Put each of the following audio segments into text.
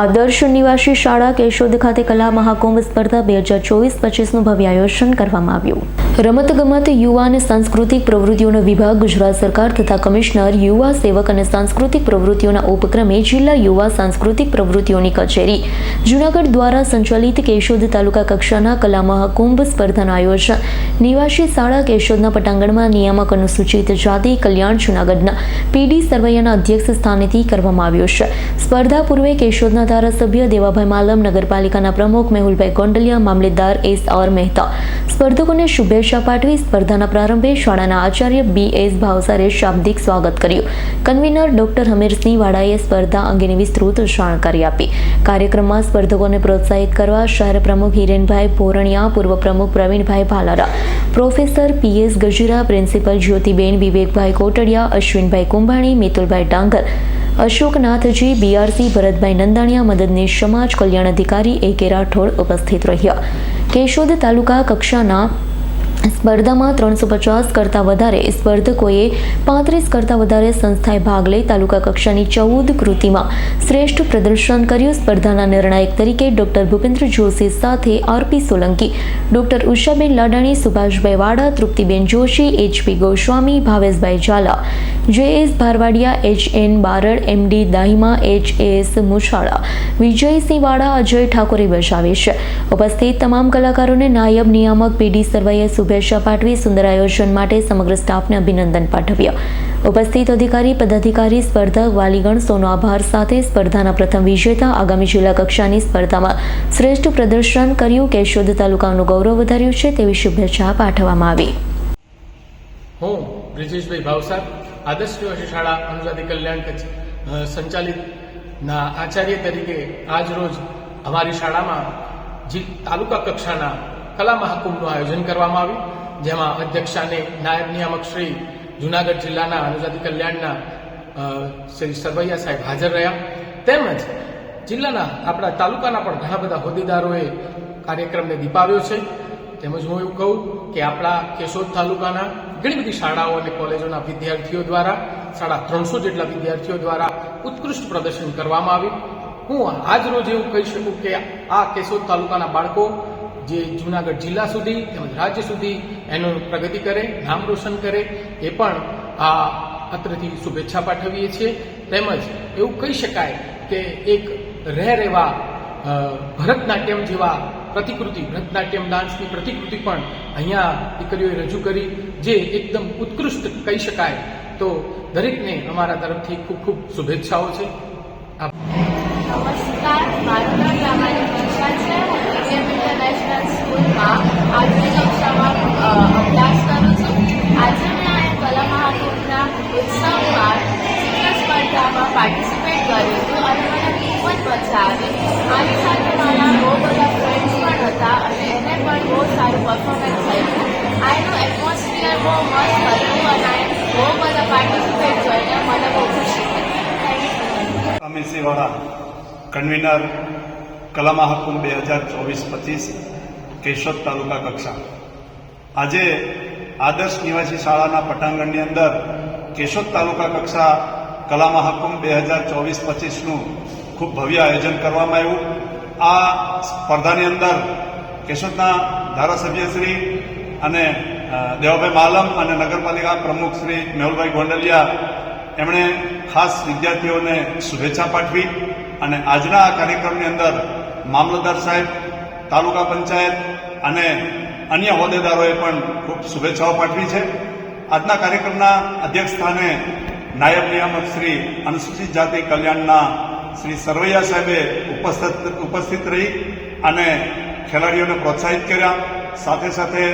આદર્શ નિવાસી શાળા કેશોદ ખાતે કલા મહાકુંભ સ્પર્ધા બે હજાર ચોવીસ પચીસનું ભવ્ય આયોજન કરવામાં આવ્યું. રમતગમત, યુવા અને સાંસ્કૃતિક પ્રવૃત્તિઓનો વિભાગ ગુજરાત સરકાર તથા કમિશનર, યુવા સેવક અને સાંસ્કૃતિક પ્રવૃત્તિઓના ઉપક્રમે જિલ્લા યુવા સાંસ્કૃતિક પ્રવૃત્તિઓની કચેરી, જૂનાગઢ દ્વારા સંચાલિત કેશોદ તાલુકા કક્ષાના કલા મહાકુંભ સ્પર્ધાનું આયોજન, નિવાસી શાળા કેશોદના પટાંગણમાં નિયામક અનુસૂચિત જાતિ કલ્યાણ જૂનાગઢના પીડી સરવૈયાના અધ્યક્ષ સ્થાનેથી કરવામાં આવ્યો છે. સ્પર્ધા પૂર્વે કેશોદના ધારાસભ્ય દેવાભાઈ માલમ નગરપાલિકાના પ્રમુખ મેહુલભાઈ ગોંડલિયા, મામલેદાર એસ આર મહેતા. સ્પર્ધકોને શુભેચ્છા પાઠવી સ્પર્ધાના પ્રારંભે શાળાના આચાર્ય બી એસ ભાવસારે શાબ્દિક સ્વાગત કર્યું. કન્વીનર ડોક્ટર હમીરસિંહ વાડાએ સ્પર્ધા અંગેની વિસ્તૃત જાણકારી આપી. કાર્યક્રમમાં સ્પર્ધકોને પ્રોત્સાહિત કરવા શહેર પ્રમુખ હિરેનભાઈ પોરણિયા પૂર્વ પ્રમુખ Pravinbhai Bhalara, professor PS Gajera, principal Jyotiben Vivekbhai Kotadiya, Ashwinbhai Kumbhani, Mitulbhai Dangar Ashoknathji BRC Bharatbhai Nandaniya મદદનીશ સમાજ કલ્યાણ અધિકારી એ કે રાઠોડ ઉપસ્થિત રહ્યા. કેશોદ તાલુકા કક્ષાના સ્પર્ધામાં ત્રણસો પચાસ કરતાં વધારે સ્પર્ધકોએ પાંત્રીસ કરતાં વધારે સંસ્થાએ ભાગ લઈ તાલુકા કક્ષાની ચૌદ કૃતિમાં શ્રેષ્ઠ પ્રદર્શન કર્યું. સ્પર્ધાના નિર્ણાયક તરીકે ડોક્ટર ભૂપેન્દ્ર જોશી સાથે RP Solanki, doctor Ushaben Ladani, Subhashbhai Vada, Triptiben Joshi HP Goswami, ભાવેશભાઈ Zala JS Bharvadiya, H N Barad MD Dahima, H S Muchhala, Vijaysinh Vada, Ajay ઠાકોરે બજાવે છે. ઉપસ્થિત તમામ કલાકારોને નાયબ નિયામક પીડી સરવૈએ શુભેચ્છા પાઠવી સુંદર આયોજન માટે સમગ્ર સ્ટાફને અભિનંદન પાઠવ્યા. ઉપસ્થિત અધિકારી, પદાધિકારી, સ્પર્ધક, વાલીગણ, સોનો આભાર સાથે સ્પર્ધાના પ્રથમ વિજેતા આગામી જિલ્લા કક્ષાની સ્પર્ધામાં શ્રેષ્ઠ પ્રદર્શન કર્યું. કેશોદ તાલુકાનું ગૌરવ વધાર્યું છે તેવી શુભેચ્છા પાઠવવામાં આવી. હું બ્રિજેશભાઈ ભાવસાર, આદર્શ નિવાસી શાળા અનુજાતિ કલ્યાણ કચ્છ સંચાલિત ના આચાર્ય તરીકે આજ અમારી શાળામાં તાલુકા કક્ષાના કલા મહાકુંભનું આયોજન કરવામાં આવ્યું, જેમાં અધ્યક્ષાને નાયબ નિયામક શ્રી જુનાગઢ જિલ્લાના અનુજાતિ કલ્યાણના શ્રી સરવૈયા સાહેબ હાજર રહ્યા. તેમજ જિલ્લાના આપણા તાલુકાના પણ ઘણા બધા હોદ્દેદારોએ કાર્યક્રમને દીપાવ્યો છે. તેમજ હું એવું કહું કે આપણા કેશોદ તાલુકાના ઘણી બધી શાળાઓ અને કોલેજોના વિદ્યાર્થીઓ દ્વારા, સાડા ત્રણસો જેટલા વિદ્યાર્થીઓ દ્વારા ઉત્કૃષ્ટ પ્રદર્શન કરવામાં આવ્યું. હું આજ રોજ એવું કહી શકું કે આ કેશોદ તાલુકાના બાળકો જે જૂનાગઢ જિલ્લા સુધી તેમજ રાજ્ય સુધી એનું પ્રગતિ કરે, નામ રોશન કરે, એ પણ આ અત્રથી શુભેચ્છા પાઠવીએ છીએ. તેમજ એવું કહી શકાય કે એક રહેર એવા ભરતનાટ્યમ જેવા પ્રતિકૃતિ, ભરતનાટ્યમ ડાન્સની પ્રતિકૃતિ પણ અહીંયા દીકરીઓએ રજૂ કરી, જે એકદમ ઉત્કૃષ્ટ કહી શકાય. તો દરેકને અમારા તરફથી ખૂબ ખૂબ શુભેચ્છાઓ છે. નમસ્કાર, મારું નામ રામાની વર્ષા છે હું મીડિયમ ઇન્ટરનેશનલ સ્કૂલમાં આઠમી કક્ષામાં અભ્યાસ કરું છું. આજે મેં આ કલા મહાકુંભના ઉત્સવમાં ચિત્ર સ્પર્ધામાં પાર્ટિસિપેટ કર્યું હતું અને મને ખૂબ જ મજા આવી. મારી સાથે મારા બહુ બધા ફ્રેન્ડ્સ પણ હતા અને એને પણ બહુ સારું પરફોર્મન્સ થયું આનું એટમોસ્ફિયર બહુ મસ્ત હતું અને બહુ બધા પાર્ટિસિપેટ જોઈને મને બહુ ખુશી થઈ. અમીરસિંહવાળા કન્વીનર કલા મહાકુંભ બે હજાર ચોવીસ પચીસ કેશોદ તાલુકા કક્ષા. આજે આદર્શ નિવાસી શાળાના પટાંગણની અંદર કેશોદ તાલુકા કક્ષા કલા મહાકુંભ બે હજાર ચોવીસ પચીસનું ખૂબ ભવ્ય આયોજન કરવામાં આવ્યું. આ સ્પર્ધાની અંદર કેશોદના ધારાસભ્યશ્રી અને દેવાભાઈ માલમ અને નગરપાલિકા પ્રમુખ શ્રી મેહુલભાઈ ગોંડલિયા એમણે ખાસ વિદ્યાર્થીઓને શુભેચ્છા પાઠવી અને આજના આ કાર્યક્રમની અંદર મામલતદાર સાહેબ, તાલુકા પંચાયત અને અન્ય હોદ્દેદારોએ પણ ખૂબ શુભેચ્છાઓ પાઠવી છે. આજના કાર્યક્રમના અધ્યક્ષ સ્થાને નાયબ નિયામક શ્રી અનુસૂચિત જાતિ કલ્યાણના શ્રી સરવૈયા સાહેબે ઉપસ્થિત ઉપસ્થિત રહી અને ખેલાડીઓને પ્રોત્સાહિત કર્યા. સાથે સાથે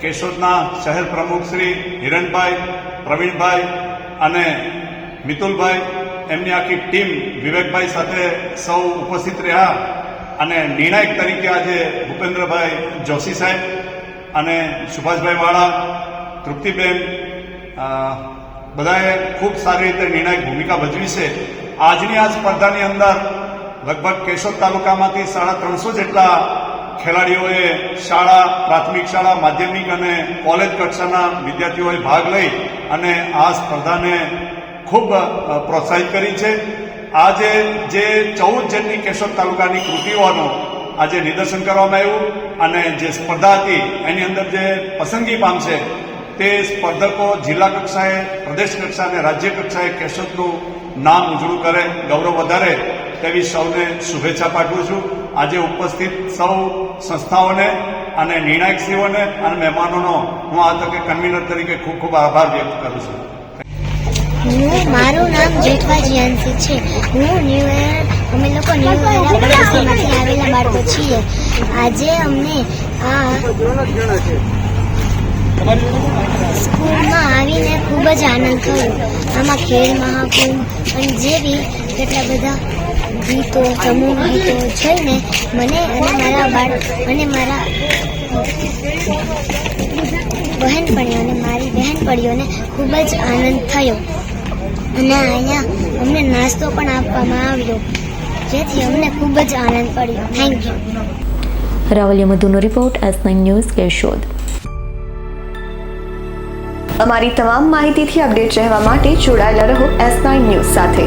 કેશોદના શહેર પ્રમુખ શ્રી હિરણભાઈ પ્રવીણભાઈ અને મિતુલભાઈ, એમની આખી ટીમ વિવેકભાઈ સાથે સૌ ઉપસ્થિત રહ્યા. અને નિર્ણાયક તરીકે આજે ભૂપેન્દ્રભાઈ જોશી સાહેબ અને સુભાષભાઈ વાળા, તૃપ્તિબેન બધાએ ખૂબ સારી રીતે નિર્ણાયક ભૂમિકા ભજવી છે. આજની આ સ્પર્ધાની અંદર લગભગ કેશોદ તાલુકામાંથી સાડા ત્રણસો જેટલા ખેલાડીઓએ શાળા, પ્રાથમિક શાળા, માધ્યમિક અને કોલેજ કક્ષાના વિદ્યાર્થીઓએ ભાગ લઈ અને આ સ્પર્ધાને ખૂબ પ્રોત્સાહિત કરી છે. આજે જે ચૌદ જેટલી કેશોદ તાલુકાની કૃતિઓનું આજે નિદર્શન કરવામાં આવ્યું અને જે સ્પર્ધા હતી, એની અંદર જે પસંદગી પામશે તે સ્પર્ધકો જિલ્લા કક્ષાએ, પ્રદેશ કક્ષાએ અને રાજ્ય કક્ષાએ કેશોદનું નામ ઉજળું કરે, ગૌરવ વધારે તેવી સૌને શુભેચ્છા પાઠવું છું. આજે ઉપસ્થિત સૌ સંસ્થાઓને અને નિર્ણાયકશ્રીઓને અને મહેમાનોનો હું આ તકે કન્વીનર તરીકે ખૂબ ખૂબ આભાર વ્યક્ત કરું છું. હું મારું નામ જેઠવા જીયાંસી છે. હું ન્યૂ ઇયર અમે લોકો ન્યૂ ઇયર પ્રદેશમાંથી આવેલા બાળકો છીએ. આજે અમને આ સ્કૂલમાં આવીને ખૂબ જ આનંદ થયો. આમાં ખેલ મહાકુંભ અને જેવી કેટલા બધા ગીતો સમૂહ ગીતો જોઈને મને અને મારા બાળક અને મારા બહેનપણીઓને મારી બહેનપણીઓને ખૂબ જ આનંદ થયો. અને અહીંયા અમને નાસ્તો પણ આપવામાં આવ્યો જેથી અમને ખૂબ જ આનંદ પડ્યો. Thank you Ravaliya મધુનો report S nine news Keshod. અમારી તમામ માહિતીથી અપડેટ રહેવા માટે જોડાયેલા રહો એસ નાઇન ન્યૂઝ સાથે.